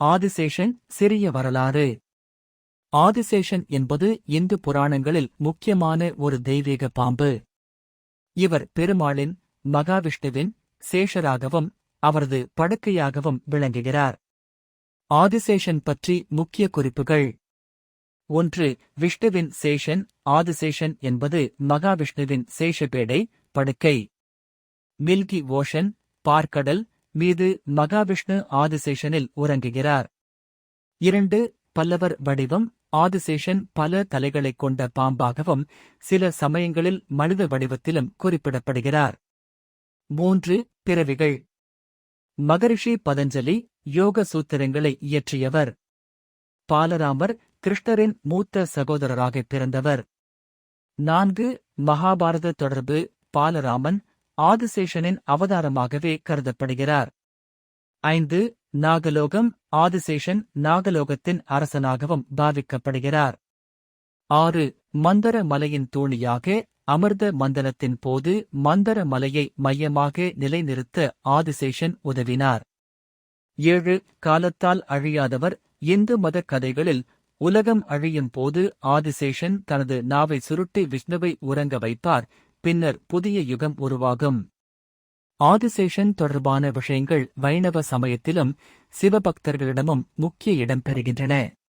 ஆதிசேஷன் சிறிய வரலாறு. ஆதிசேஷன் என்பது இந்து புராணங்களில் முக்கியமான ஒரு தெய்வீக பாம்பு. இவர் பெருமாளின் மகாவிஷ்ணுவின் சேஷராகவும் அவரது படுக்கையாகவும் விளங்குகிறார். ஆதிசேஷன் பற்றி முக்கிய குறிப்புகள். ஒன்று விஷ்ணுவின் சேஷன் ஆதிசேஷன் என்பது மகாவிஷ்ணுவின் சேஷபேடை படுக்கை. மில்கி ஓஷன் பார்க்கடல் மீது மகாவிஷ்ணு ஆதிசேஷனில் உறங்குகிறார். இரண்டு பல்லவர் வடிவம் ஆதிசேஷன் பல தலைகளைக் கொண்ட பாம்பாகவும் சில சமயங்களில் மனித வடிவத்திலும் குறிப்பிடப்படுகிறார். மூன்று பிறவிகள். மகரிஷி பதஞ்சலி யோக சூத்திரங்களை இயற்றியவர். பாலராமர் கிருஷ்ணரின் மூத்த சகோதரராக பிறந்தவர். நான்கு மகாபாரத தொடர்பு பாலராமன் ஆதிசேஷனின் அவதாரமாகவே கருதப்படுகிறார். ஐந்து நாகலோகம் ஆதிசேஷன் நாகலோகத்தின் அரசனாகவும் பாவிக்கப்படுகிறார். ஆறு மந்தர மலையின் தூணியாக அமிர்த மந்தனத்தின் போது மந்தர மலையை மையமாக நிலைநிறுத்த ஆதிசேஷன் உதவினார். ஏழு காலத்தால் அழியாதவர் இந்து மத கதைகளில் உலகம் அழியும் போது ஆதிசேஷன் தனது நாவை சுருட்டி விஷ்ணுவை உறங்க வைப்பார் பின்னர் புதிய யுகம் உருவாகும். ஆதிசேஷன் தொடர்பான விஷயங்கள் வைணவ சமயத்திலும் சிவபக்தர்களிடமும் முக்கிய இடம் பெறுகின்றன.